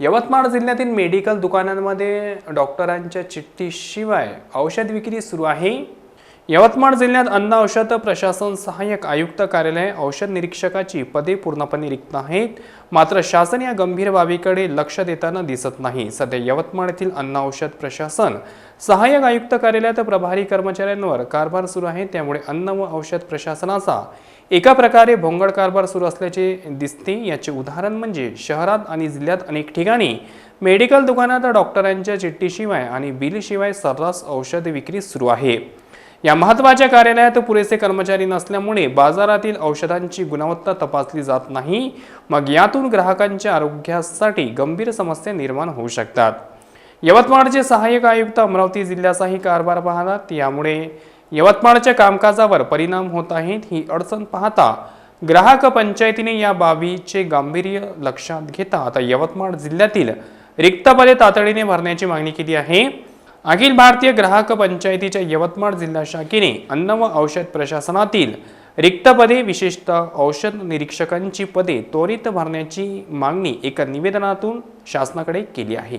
यवतमाळ जिल्ह्यातील मेडिकल दुकानांमध्ये डॉक्टरांच्या चिठ्ठीशिवाय औषध विक्री सुरू आहे. यवतमाळ जिल्ह्यात अन्न औषध प्रशासन सहाय्यक आयुक्त कार्यालय औषध निरीक्षकाची पदे पूर्णपणे रिक्त आहेत मात्र शासन या गंभीर बाबीकडे लक्ष देताना दिसत नाही. सध्या यवतमाळ येथील अन्न औषध प्रशासन सहाय्यक आयुक्त कार्यालयात प्रभारी कर्मचाऱ्यांवर कारभार सुरू आहे. त्यामुळे अन्न व औषध प्रशासनाचा एका प्रकारे भोंगळ कारभार सुरू असल्याचे दिसते. याचे उदाहरण म्हणजे शहरात आणि जिल्ह्यात अनेक ठिकाणी मेडिकल दुकानात डॉक्टरांच्या चिठ्ठीशिवाय आणि बिलशिवाय सर्रास औषध विक्री सुरू आहे. या महत्त्वाच्या कार्यालयात पुरेसे कर्मचारी नसल्यामुळे बाजारातील औषधांची गुणवत्ता तपासली जात नाही. मग यातून ग्राहकांच्या आरोग्यासाठी गंभीर समस्या निर्माण होऊ शकतात. यवतमाळचे सहाय्यक आयुक्त अमरावती जिल्ह्याचाही कारभार पाहतात यामुळे यवतमाळच्या कामकाजावर परिणाम होत आहेत. ही अडचण पाहता ग्राहक पंचायतीने या बाबीचे गांभीर्य लक्षात घेता आता यवतमाळ जिल्ह्यातील रिक्त पदे तातडीने भरण्याची मागणी केली आहे. अखिल भारतीय ग्राहक पंचायतीच्या यवतमाळ जिल्हा शाखेने अन्न व औषध प्रशासनातील रिक्त पदे विशेषतः औषध निरीक्षकांची पदे त्वरित भरण्याची मागणी एका निवेदनातून शासनाकडे केली आहे.